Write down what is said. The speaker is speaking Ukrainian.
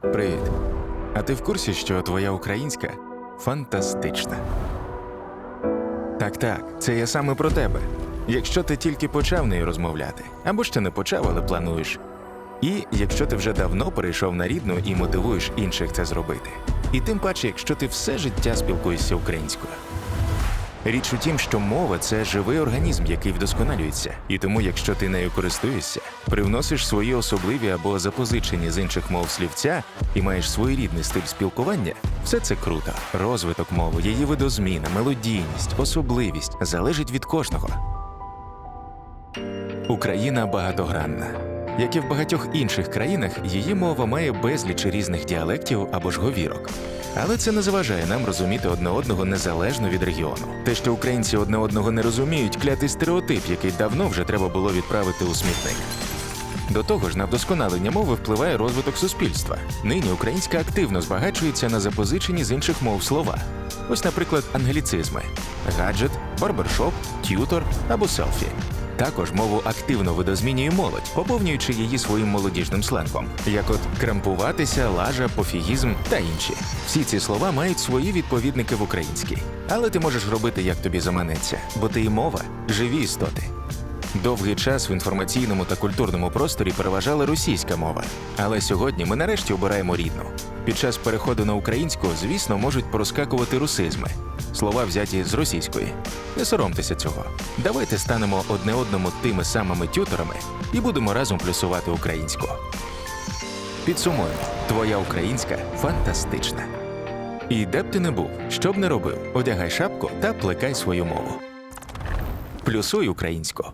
Привіт. А ти в курсі, що твоя українська фантастична? Так, так, це я саме про тебе. Якщо ти тільки почав нею розмовляти, або ще не почав, але плануєш. І якщо ти вже давно перейшов на рідну і мотивуєш інших це зробити. І тим паче, якщо ти все життя спілкуєшся українською. Річ у тім, що мова це живий організм, який вдосконалюється, і тому, якщо ти нею користуєшся, привносиш свої особливі або запозичені з інших мов слівця і маєш своєрідний стиль спілкування, все це круто. Розвиток мови, її видозміна, мелодійність, особливість залежить від кожного. Україна багатогранна. Як і в багатьох інших країнах, її мова має безліч різних діалектів або ж говірок. Але це не заважає нам розуміти одне одного незалежно від регіону. Те, що українці одне одного не розуміють, клятий стереотип, який давно вже треба було відправити у смітник. До того ж, на вдосконалення мови впливає розвиток суспільства. Нині українська активно збагачується на запозичені з інших мов слова. Ось, наприклад, англіцизми: гаджет, барбершоп, т'ютор або селфі. Також мову активно видозмінює молодь, поповнюючи її своїм молодіжним сленгом, як от крампуватися, лажа, пофігізм та інші. Всі ці слова мають свої відповідники в українській. Але ти можеш робити як тобі заманеться, бо ти і мова живі істоти. Довгий час в інформаційному та культурному просторі переважала російська мова. Але сьогодні ми нарешті обираємо рідну. Під час переходу на українську, звісно, можуть проскакувати русизми, слова взяті з російської. Не соромтеся цього. Давайте станемо одне одному тими самими тюторами і будемо разом плюсувати українську. Підсумуємо, твоя українська фантастична. І де б ти не був, що б не робив, одягай шапку та плекай свою мову. Плюсуй українську.